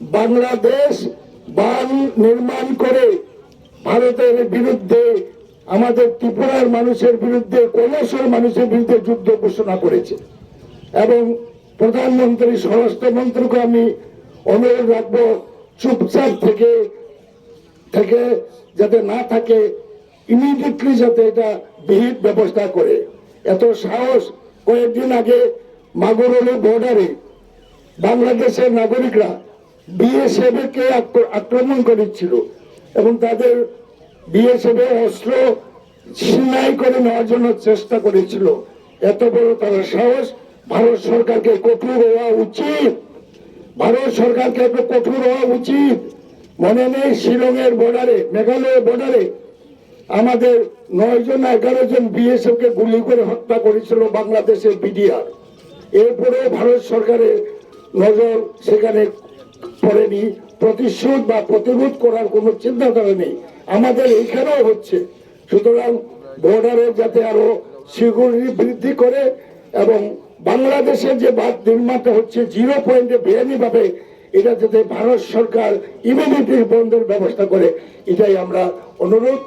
বাংলাদেশ বাল নির্মাণ করে ভারতের বিরুদ্ধে, আমাদের ত্রিপুরার মানুষের বিরুদ্ধে, কৈলাসের মানুষের বিরুদ্ধে যুদ্ধ ঘোষণা করেছে। এবং প্রধানমন্ত্রী, স্বরাষ্ট্রমন্ত্রীকে আমি অনুরোধ রাখব, চুপচাপ থেকে থেকে যাতে না থাকে ইমিডিয়েটলি যাতে এটা বিহিত ব্যবস্থা করে। এত সাহস কয়েকদিন আগে মাগুরলি বর্ডারে বাংলাদেশের নাগরিকরা বিএসএফ কে আক্র- আক্রমণ করেছিল এবং তাদের বিএসএফ অস্ত্র ছিনাই করে নেওয়ার জন্য চেষ্টা করেছিল। এত বড় তারা সাহস, ভারত সরকারকে কঠোর হওয়া উচিত। ভারত সরকারকে একটু কঠোর হওয়া উচিত। মনে নেই শিলংয়ের বর্ডারে মেঘালয়ের বর্ডারে আমাদের নয় জন, এগারো জন বিএসএফ কে গুলি করে হত্যা করেছিল বাংলাদেশের বিডিআর এরপরেও ভারত সরকারের নজর সেখানে পড়েনি প্রতিশোধ বা প্রতিরোধ করার কোনো চিন্তাধারা নেই। আমাদের এইখানেও হচ্ছে। সুতরাং বর্ডারে যাতে আরও সিকিউরিটি বৃদ্ধি করে এবং বাংলাদেশের যে বাদ নির্মাণটা হচ্ছে জিরো পয়েন্টে বেআইনি ভাবে এটা যাতে ভারত সরকার ইমিডিয়েটলি বন্ধের ব্যবস্থা করে, এটাই আমরা অনুরোধ।